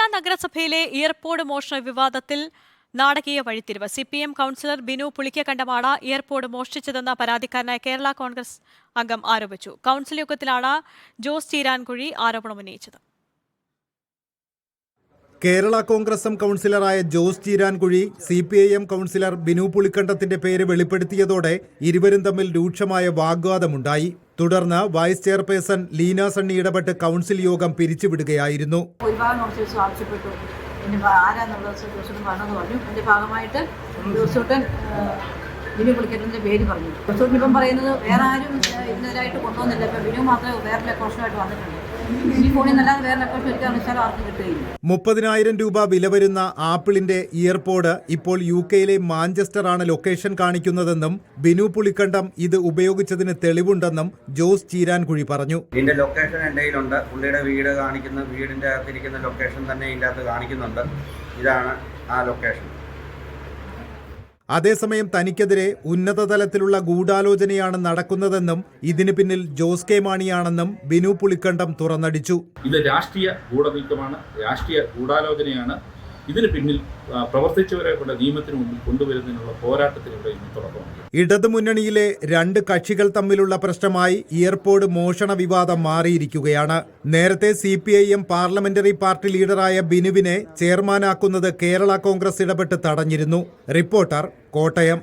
പാലാ നഗരസഭയിലെ എയർപോർട്ട് മോഷണ വിവാദത്തിൽ നാടകീയ വഴിത്തിരിവ്. C P M councillor Binu പുളിക്കക്കണ്ടമാണ് airport മോഷ്ടിച്ചതെന്ന പരാതിക്കാരനായ കേരള കോൺഗ്രസ് അംഗം ആരോപിച്ചു. കൗൺസിൽ യോഗത്തിലാണ് ജോസ് ചീരാൻകുഴി ആരോപണം ഉന്നയിച്ചത്. Kerala Congress M കൗൺസിലറായ Jose Cheerankuzhi C P I M councillor Binu പുളിക്കണ്ടത്തിന്റെ പേര് വെളിപ്പെടുത്തിയതോടെ ഇരുവരും തമ്മിൽ രൂക്ഷമായ വാഗ്വാദമുണ്ടായി. തുടർന്ന് വൈസ് ചെയർപേഴ്സൺ ലീന സണ്ണി ഇടപെട്ട് കൗൺസിൽ യോഗം പിരിച്ചുവിടുകയായിരുന്നു. ആരാന്നുള്ളത് പറഞ്ഞു. അതിന്റെ ഭാഗമായിട്ട് ജോസൂട്ടൻ ബിനു പുളിക്കറ്റിന്റെ പേര് പറഞ്ഞു. ജോസൂട്ടൻ ഇപ്പം പറയുന്നത് വേറെ ആരും ഇതിനെതിരായിട്ട് കൊണ്ടുവന്നില്ല. ഇപ്പം ബിനു മാത്രമേ വേറെ ലക്കോഷനായിട്ട് വന്നിട്ടുണ്ട് മുപ്പതിനായിരം രൂപ വില വരുന്ന ആപ്പിളിന്റെ ഇയർപോഡ് ഇപ്പോൾ യു കെയിലെ മാഞ്ചസ്റ്ററാണ് ലൊക്കേഷൻ കാണിക്കുന്നതെന്നും ബിനു പുളിക്കണ്ടം ഇത് ഉപയോഗിച്ചതിന് തെളിവുണ്ടെന്നും ജോസ് ചീരാൻകുഴി പറഞ്ഞു. ഇതിന്റെ ലൊക്കേഷൻ എന്റെ കയ്യിലുണ്ട്. പുള്ളിയുടെ വീട് കാണിക്കുന്ന വീടിന്റെ അകത്തിരിക്കുന്ന ലൊക്കേഷൻ തന്നെ ഇതിന്റെ അകത്ത് കാണിക്കുന്നുണ്ട്. ഇതാണ് ആ ലൊക്കേഷൻ. അതേസമയം തനിക്കെതിരെ ഉന്നതതലത്തിലുള്ള ഗൂഢാലോചനയാണ് നടക്കുന്നതെന്നും ഇതിന് പിന്നിൽ ജോസ് കെ മാണിയാണെന്നും ബിനു പുളിക്കണ്ടം തുറന്നടിച്ചു. ഇത് രാഷ്ട്രീയ ഗൂഢനീക്കമാണ് രാഷ്ട്രീയ ഗൂഢാലോചനയാണ്. ഇതിന് പിന്നിൽ പ്രവർത്തിച്ചവരെ കൂടെ നിയമത്തിന് മുമ്പിൽ കൊണ്ടുവരുന്നതിനുള്ള പോരാട്ടത്തിലൂടെ ഇന്ന് തുടക്കമാണ് ഇടതുമുന്നണിയിലെ രണ്ട് കക്ഷികൾ തമ്മിലുള്ള പ്രശ്നമായി ഇയർപോഡ് മോഷണ വിവാദം മാറിയിരിക്കുകയാണ്. നേരത്തെ C P I M parliamentary party ലീഡറായ ബിനുവിനെ ചെയർമാനാക്കുന്നത് കേരള കോൺഗ്രസ് ഇടപെട്ട് തടഞ്ഞിരുന്നു. റിപ്പോർട്ടർ കോട്ടയം